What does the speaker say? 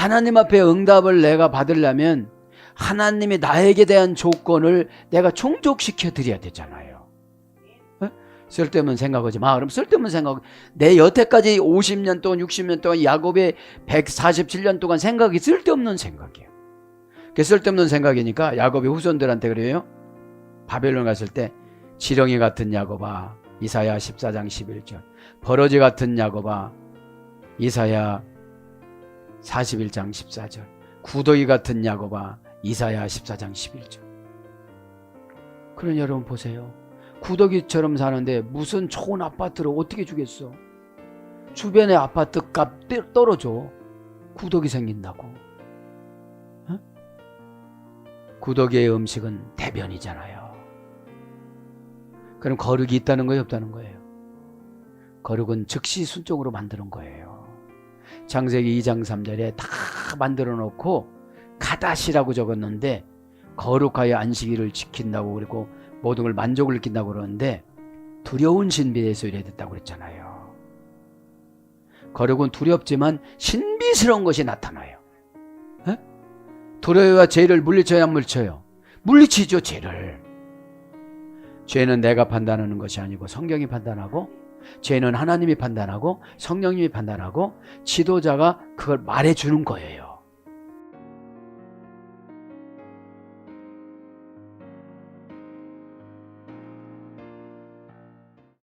하나님 앞에 응답을 내가 받으려면 하나님이 나에게 대한 조건을 내가 충족시켜 드려야 되잖아요. 어? 쓸데없는 생각하지 마. 그럼 쓸데없는 생각. 내 여태까지 50년 동안 60년 동안 야곱의 147년 동안 생각이 쓸데없는 생각이에요. 그 쓸데없는 생각이니까 야곱이 후손들한테 그래요. 바벨론 갔을 때 지렁이 같은 야곱아 이사야 14장 11절 버러지 같은 야곱아 이사야 41장 14절. 구더기 같은 야곱아 이사야 14장 11절. 그런 여러분 보세요. 구더기처럼 사는데 무슨 좋은 아파트를 어떻게 주겠어? 주변에 아파트 값 떠- 떨어져. 구더기 생긴다고. 어? 구더기의 음식은 대변이잖아요. 그럼 거룩이 있다는 거예요? 없다는 거예요? 거룩은 즉시 순종으로 만드는 거예요 창세기 2장 3절에 다 만들어 놓고 가다시라고 적었는데 거룩하여 안식일을 지킨다고 그리고 모든 걸 만족을 느낀다고 그러는데 두려운 신비에서 이래 됐다고 그랬잖아요. 거룩은 두렵지만 신비스러운 것이 나타나요. 에? 두려워야 죄를 물리쳐야 안 물리쳐요. 물리치죠 죄를. 죄는 내가 판단하는 것이 아니고 성경이 판단하고 죄는 하나님이 판단하고 성령님이 판단하고 지도자가 그걸 말해주는 거예요.